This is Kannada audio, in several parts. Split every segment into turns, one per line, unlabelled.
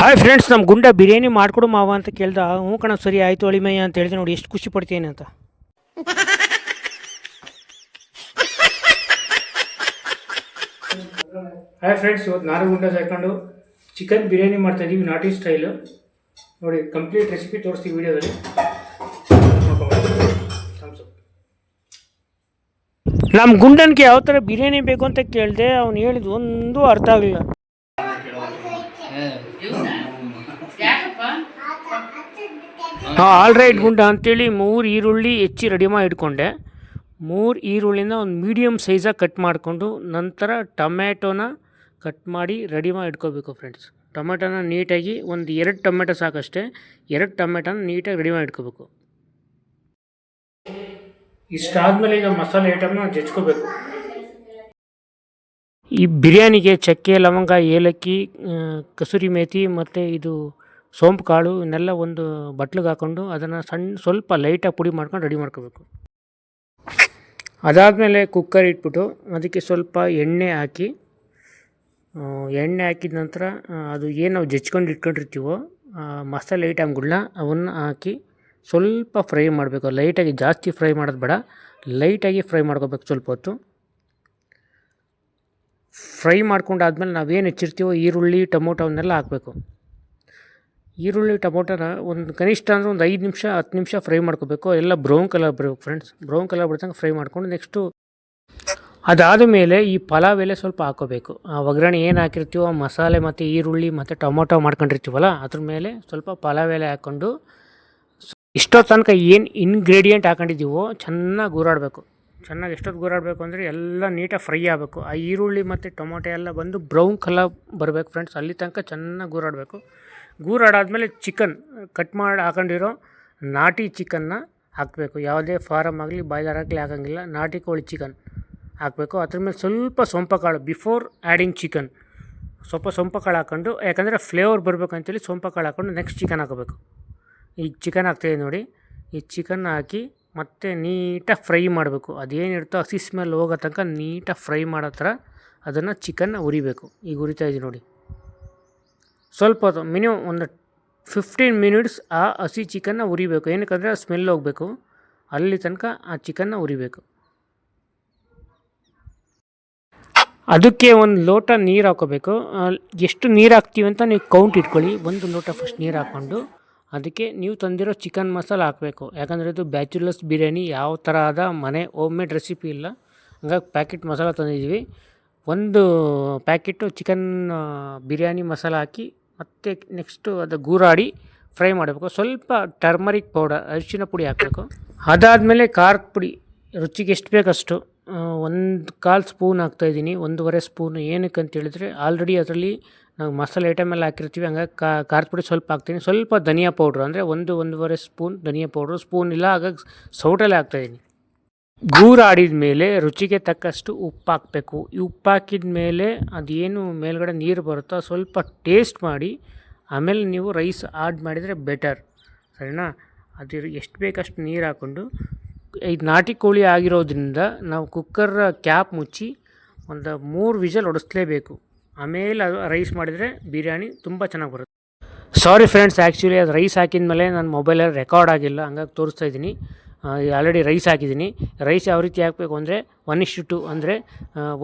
ಹಾಯ್ ಫ್ರೆಂಡ್ಸ್ ನಮ್ಮ ಗುಂಡ ಬಿರಿಯಾನಿ ಮಾಡ್ಕೊಡು ಮಾವ ಅಂತ ಕೇಳ್ದ. ಹ್ಞೂ ಕಣ ಸರಿ ಆಯಿತು ಅಳಿಮಯ್ಯ ಅಂತ ಹೇಳಿದೆ ನೋಡಿ ಎಷ್ಟು ಖುಷಿ ಪಡ್ತೀನಿ ಅಂತ. ಹಾಯ್ ಫ್ರೆಂಡ್ಸ್ ಇವತ್ತು ನಾರು ಗುಂಡ ಹಾಕೊಂಡು ಚಿಕನ್ ಬಿರಿಯಾನಿ ಮಾಡ್ತಾ ಇದ್ದೀವಿ ನಾಟಿ ಸ್ಟೈಲು ನೋಡಿ ಕಂಪ್ಲೀಟ್ ರೆಸಿಪಿ ತೋರಿಸ್ತೀವಿ ವಿಡಿಯೋದಲ್ಲಿ. ನಮ್ಮ ಗುಂಡನ್ಗೆ ಯಾವ ಥರ ಬಿರಿಯಾನಿ ಬೇಕು ಅಂತ ಕೇಳಿದೆ ಅವ್ನು ಹೇಳಿದ ಒಂದು ಅರ್ಥ ಆಗಲಿಲ್ಲ. ಹಾಂ ಆಲ್ ರೈಟ್ ಗುಂಡ ಅಂತೇಳಿ ಮೂರು ಈರುಳ್ಳಿ ಹೆಚ್ಚಿ ರೆಡಿ ಮಾಡಿ ಇಟ್ಕೊಂಡೆ. ಮೂರು ಈರುಳ್ಳಿನ ಒಂದು ಮೀಡಿಯಮ್ ಸೈಜಾಗಿ ಕಟ್ ಮಾಡಿಕೊಂಡು ನಂತರ ಟೊಮ್ಯಾಟೋನ ಕಟ್ ಮಾಡಿ ರೆಡಿ ಮಾಡಿ ಇಟ್ಕೋಬೇಕು ಫ್ರೆಂಡ್ಸ್ ಟೊಮೆಟೋನ ನೀಟಾಗಿ ಒಂದು ಎರಡು ಟೊಮೆಟೊ ಸಾಕಷ್ಟೇ. ಎರಡು ಟೊಮೆಟೊನ ನೀಟಾಗಿ ರೆಡಿ ಮಾಡಿ ಇಟ್ಕೋಬೇಕು. ಇಷ್ಟಾದಮೇಲೆ ಈಗ ಮಸಾಲೆ ಐಟಮ್ನ ಜಜ್ಕೋಬೇಕು. ಈ ಬಿರಿಯಾನಿಗೆ ಚಕ್ಕೆ, ಲವಂಗ, ಏಲಕ್ಕಿ ಕಸೂರಿ ಮೇಥಿ ಮತ್ತು ಇದು ಸೋಂಪು ಕಾಳು ಇವನ್ನೆಲ್ಲ ಒಂದು ಬಟ್ಲಿಗೆ ಹಾಕ್ಕೊಂಡು ಅದನ್ನು ಸಣ್ಣ ಸ್ವಲ್ಪ ಲೈಟಾಗಿ ಪುಡಿ ಮಾಡ್ಕೊಂಡು ರೆಡಿ ಮಾಡ್ಕೋಬೇಕು. ಅದಾದಮೇಲೆ ಕುಕ್ಕರ್ ಇಟ್ಬಿಟ್ಟು ಅದಕ್ಕೆ ಸ್ವಲ್ಪ ಎಣ್ಣೆ ಹಾಕಿ ಎಣ್ಣೆ ಹಾಕಿದ ನಂತರ ಅದು ಏನು ನಾವು ಜಚ್ಕೊಂಡು ಇಟ್ಕೊಂಡಿರ್ತೀವೋ ಮಸಾಲೆ ಐಟಮ್ಗಳನ್ನ ಅವನ್ನ ಹಾಕಿ ಸ್ವಲ್ಪ ಫ್ರೈ ಮಾಡಬೇಕು. ಲೈಟಾಗಿ ಜಾಸ್ತಿ ಫ್ರೈ ಮಾಡೋದು ಬೇಡ. ಲೈಟಾಗಿ ಫ್ರೈ ಮಾಡ್ಕೋಬೇಕು ಸ್ವಲ್ಪ ಹೊತ್ತು. ಫ್ರೈ ಮಾಡ್ಕೊಂಡಾದ್ಮೇಲೆ ನಾವೇನು ಹೆಚ್ಚಿರ್ತೀವೋ ಈರುಳ್ಳಿ, ಟೊಮೊಟೊ ಅವನ್ನೆಲ್ಲ ಹಾಕಬೇಕು. ಈರುಳ್ಳಿ, ಟೊಮೊಟೊನ ಒಂದು ಕನಿಷ್ಠ ಅಂದರೆ ಒಂದು ಐದು ನಿಮಿಷ, ಹತ್ತು ನಿಮಿಷ ಫ್ರೈ ಮಾಡ್ಕೋಬೇಕು. ಎಲ್ಲ ಬ್ರೌನ್ ಕಲರ್ ಬರಬೇಕು ಫ್ರೆಂಡ್ಸ್ ಬ್ರೌನ್ ಕಲರ್ ಬಿಡ್ತಂಗೆ ಫ್ರೈ ಮಾಡ್ಕೊಂಡು ನೆಕ್ಸ್ಟು ಅದಾದ ಮೇಲೆ ಈ ಪಲಾವ್ ಎಲೆ ಸ್ವಲ್ಪ ಹಾಕೋಬೇಕು. ಆ ಒಗ್ಗರಣೆ ಏನು ಹಾಕಿರ್ತೀವೋ ಮಸಾಲೆ ಮತ್ತು ಈರುಳ್ಳಿ ಮತ್ತು ಟೊಮೊಟೊ ಮಾಡ್ಕೊಂಡಿರ್ತೀವಲ್ಲ, ಅದ್ರ ಮೇಲೆ ಸ್ವಲ್ಪ ಪಲಾವ್ ಎಲೆ ಹಾಕ್ಕೊಂಡು, ಇಷ್ಟೋ ತನಕ ಏನು ಇನ್ಗ್ರೀಡಿಯೆಂಟ್ ಹಾಕೊಂಡಿದ್ದೀವೋ, ಚೆನ್ನಾಗಿ ಗೂರಾಡಬೇಕು ಚೆನ್ನಾಗಿ ಎಷ್ಟೊತ್ತು ಗೂರಾಡಬೇಕು ಅಂದರೆ ಎಲ್ಲ ನೀಟಾಗಿ ಫ್ರೈ ಆಗಬೇಕು. ಆ ಈರುಳ್ಳಿ ಮತ್ತು ಟೊಮೊಟೊ ಎಲ್ಲ ಬಂದು ಬ್ರೌನ್ ಕಲರ್ ಬರಬೇಕು ಫ್ರೆಂಡ್ಸ್ ಅಲ್ಲಿ ತನಕ ಚೆನ್ನಾಗಿ ಗೂರಾಡಬೇಕು. ಗೂರಾಡಾದಮೇಲೆ ಚಿಕನ್ ಕಟ್ ಮಾಡಿ ಹಾಕೊಂಡಿರೋ ನಾಟಿ ಚಿಕನ್ನ ಹಾಕಬೇಕು. ಯಾವುದೇ ಫಾರಮ್ ಆಗಲಿ ಬಾಯ್ಲರ್ ಆಗಲಿ ಹಾಕೋಂಗಿಲ್ಲ ನಾಟಿ ಕೋಳಿ ಚಿಕನ್ ಹಾಕಬೇಕು. ಅದ್ರ ಮೇಲೆ ಸ್ವಲ್ಪ ಸೊಂಪ ಕಾಳು ಬಿಫೋರ್ ಆ್ಯಡಿಂಗ್ ಚಿಕನ್ ಸ್ವಲ್ಪ ಸೊಂಪ ಕಾಳು ಹಾಕ್ಕೊಂಡು ಯಾಕಂದರೆ ಫ್ಲೇವರ್ ಬರಬೇಕಂತೇಳಿ ಸೊಂಪ ಕಾಳು ಹಾಕ್ಕೊಂಡು ನೆಕ್ಸ್ಟ್ ಚಿಕನ್ ಹಾಕಬೇಕು. ಈ ಚಿಕನ್ ಹಾಕ್ತಾಯಿದೆ ನೋಡಿ. ಈ ಚಿಕನ್ ಹಾಕಿ ಮತ್ತೆ ನೀಟಾಗಿ ಫ್ರೈ ಮಾಡಬೇಕು. ಅದೇನಿರುತ್ತೋ ಹಸಿ ಸ್ಮೆಲ್ ಹೋಗೋ ತನಕ ನೀಟಾಗಿ ಫ್ರೈ ಮಾಡೋ ಥರ ಅದನ್ನು ಚಿಕನ್ನ ಉರಿಬೇಕು ಈಗ ಉರಿತಾ ಇದ್ದೀನಿ ನೋಡಿ. ಸ್ವಲ್ಪ ಹೊತ್ತು, ಮಿನಿಮಮ್ ಒಂದು ಫಿಫ್ಟೀನ್ ಮಿನಿಟ್ಸ್ ಆ ಹಸಿ ಚಿಕನ್ನ ಉರಿಬೇಕು ಏನಕ್ಕಂದರೆ ಸ್ಮೆಲ್ ಹೋಗಬೇಕು. ಅಲ್ಲಿ ತನಕ ಆ ಚಿಕನ್ನ ಉರಿಬೇಕು ಅದಕ್ಕೆ ಒಂದು ಲೋಟ ನೀರು ಹಾಕೋಬೇಕು. ಎಷ್ಟು ನೀರು ಹಾಕ್ತೀವಿ ಅಂತ ನೀವು ಕೌಂಟ್ ಇಟ್ಕೊಳ್ಳಿ. ಒಂದು ಲೋಟ ಫಸ್ಟ್ ನೀರು ಹಾಕ್ಕೊಂಡು. ಅದಕ್ಕೆ ನೀವು ತಂದಿರೋ ಚಿಕನ್ ಮಸಾಲ ಹಾಕಬೇಕು. ಯಾಕಂದರೆ ಇದು ಬ್ಯಾಚುಲರ್ಸ್ ಬಿರಿಯಾನಿ, ಯಾವ ಥರ ಆದ ಮನೆ ಹೋಮ್ ಮೇಡ್ ರೆಸಿಪಿ ಇಲ್ಲ. ಹಂಗಾಗಿ ಪ್ಯಾಕೆಟ್ ಮಸಾಲ ತಂದಿದ್ದೀವಿ. ಒಂದು ಪ್ಯಾಕೆಟು ಚಿಕನ್ ಬಿರಿಯಾನಿ ಮಸಾಲ ಹಾಕಿ, ಮತ್ತು ನೆಕ್ಸ್ಟು ಅದು ಗೂರಾಡಿ ಫ್ರೈ ಮಾಡಬೇಕು. ಸ್ವಲ್ಪ ಟರ್ಮರಿಕ್ ಪೌಡರ್ ಅರಿಶಿನ ಪುಡಿ ಹಾಕಬೇಕು. ಅದಾದಮೇಲೆ ಖಾರದ ಪುಡಿ, ರುಚಿಗೆ ಎಷ್ಟು ಬೇಕಷ್ಟು. ಒಂದು ಕಾಲು ಸ್ಪೂನ್ ಹಾಕ್ತಾಯಿದ್ದೀನಿ ಒಂದೂವರೆ ಸ್ಪೂನ್ ಏನಕ್ಕೆ ಅಂತ ಹೇಳಿದ್ರೆ ಆಲ್ರೆಡಿ ಅದರಲ್ಲಿ ನಾವು ಮಸಾಲೆ ಐಟಮ್ ಎಲ್ಲ ಹಾಕಿರ್ತೀವಿ, ಹಂಗಾಗಿ ಖಾರದ ಪುಡಿ ಸ್ವಲ್ಪ ಹಾಕ್ತೀನಿ. ಸ್ವಲ್ಪ ಧನಿಯಾ ಪೌಡ್ರು ಅಂದರೆ ಒಂದು, ಒಂದೂವರೆ ಸ್ಪೂನ್ ಧನಿಯಾ ಪೌಡ್ರು ಸ್ಪೂನ್ ಇಲ್ಲ, ಹಾಗಾಗಿ ಸೌಟಲ್ಲೇ ಹಾಕ್ತಾಯಿದ್ದೀನಿ ಗೂರಾಡಿದ ಮೇಲೆ ರುಚಿಗೆ ತಕ್ಕಷ್ಟು ಉಪ್ಪು ಹಾಕಬೇಕು. ಈ ಉಪ್ಪು ಹಾಕಿದ ಮೇಲೆ ಅದೇನು ಮೇಲ್ಗಡೆ ನೀರು ಬರುತ್ತೋ ಸ್ವಲ್ಪ ಟೇಸ್ಟ್ ಮಾಡಿ, ಆಮೇಲೆ ನೀವು ರೈಸ್ ಆಡ್ ಮಾಡಿದರೆ ಬೆಟರ್ ಸರಿನಾ? ಅದು ಎಷ್ಟು ಬೇಕಷ್ಟು ನೀರು ಹಾಕ್ಕೊಂಡು ಇದು ನಾಟಿ ಕೋಳಿ ಆಗಿರೋದ್ರಿಂದ ನಾವು ಕುಕ್ಕರ್ ಕ್ಯಾಪ್ ಮುಚ್ಚಿ ಒಂದು ಮೂರು ವಿಜಲ್ ಹೊಡಿಸ್ಲೇಬೇಕು ಆಮೇಲೆ ಅದು ರೈಸ್ ಮಾಡಿದರೆ ಬಿರಿಯಾನಿ ತುಂಬ ಚೆನ್ನಾಗಿ ಬರುತ್ತೆ. ಸಾರಿ ಫ್ರೆಂಡ್ಸ್ ಆ್ಯಕ್ಚುಲಿ ಅದು ರೈಸ್ ಹಾಕಿದ ಮೇಲೆ ನನ್ನ ಮೊಬೈಲಲ್ಲಿ ರೆಕಾರ್ಡ್ ಆಗಿಲ್ಲ, ಹಂಗಾಗಿ ತೋರಿಸ್ತಾ ಇದ್ದೀನಿ. ಆಲ್ರೆಡಿ ರೈಸ್ ಹಾಕಿದ್ದೀನಿ. ರೈಸ್ ಯಾವ ರೀತಿ ಹಾಕಬೇಕು ಅಂದರೆ ಒನ್ ಇಷ್ಟು ಟು ಅಂದರೆ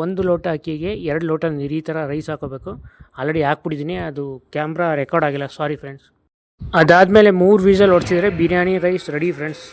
ಒಂದು ಲೋಟ ಅಕ್ಕಿಗೆ ಎರಡು ಲೋಟ ನೀರು ಈ ಥರ ರೈಸ್ ಹಾಕೋಬೇಕು. ಆಲ್ರೆಡಿ ಹಾಕ್ಬಿಟ್ಟಿದ್ದೀನಿ ಅದು ಕ್ಯಾಮ್ರಾ ರೆಕಾರ್ಡ್ ಆಗಿಲ್ಲ. ಸಾರಿ ಫ್ರೆಂಡ್ಸ್ ಅದಾದಮೇಲೆ ಮೂರು ವೀಸಲ್ ಹೊಡ್ಸಿದ್ರೆ ಬಿರಿಯಾನಿ ರೈಸ್ ರೆಡಿ ಫ್ರೆಂಡ್ಸ್